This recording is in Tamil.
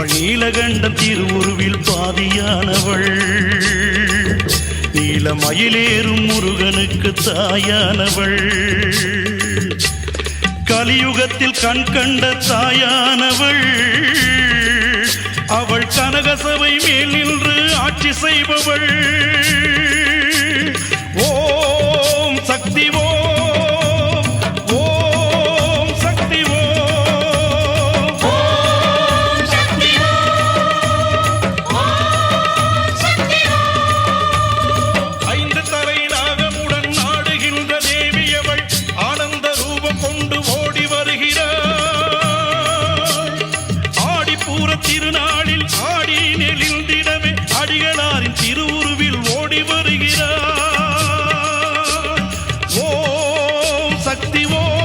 அவள் நீலகண்டம் திருவுருவில் பாதியானவள். நீலமயிலேறும் முருகனுக்கு தாயானவள். கலியுகத்தில் கண் கண்ட தாயானவள். அவள் கனகசபை மேல் நின்று ஆட்சி செய்பவள். திருநாளில் ஆடி நெளிந்திடவே அடிகளாரின் திருவுருவில் ஓடி வருகிறார். ஓம் சக்தி ஓம்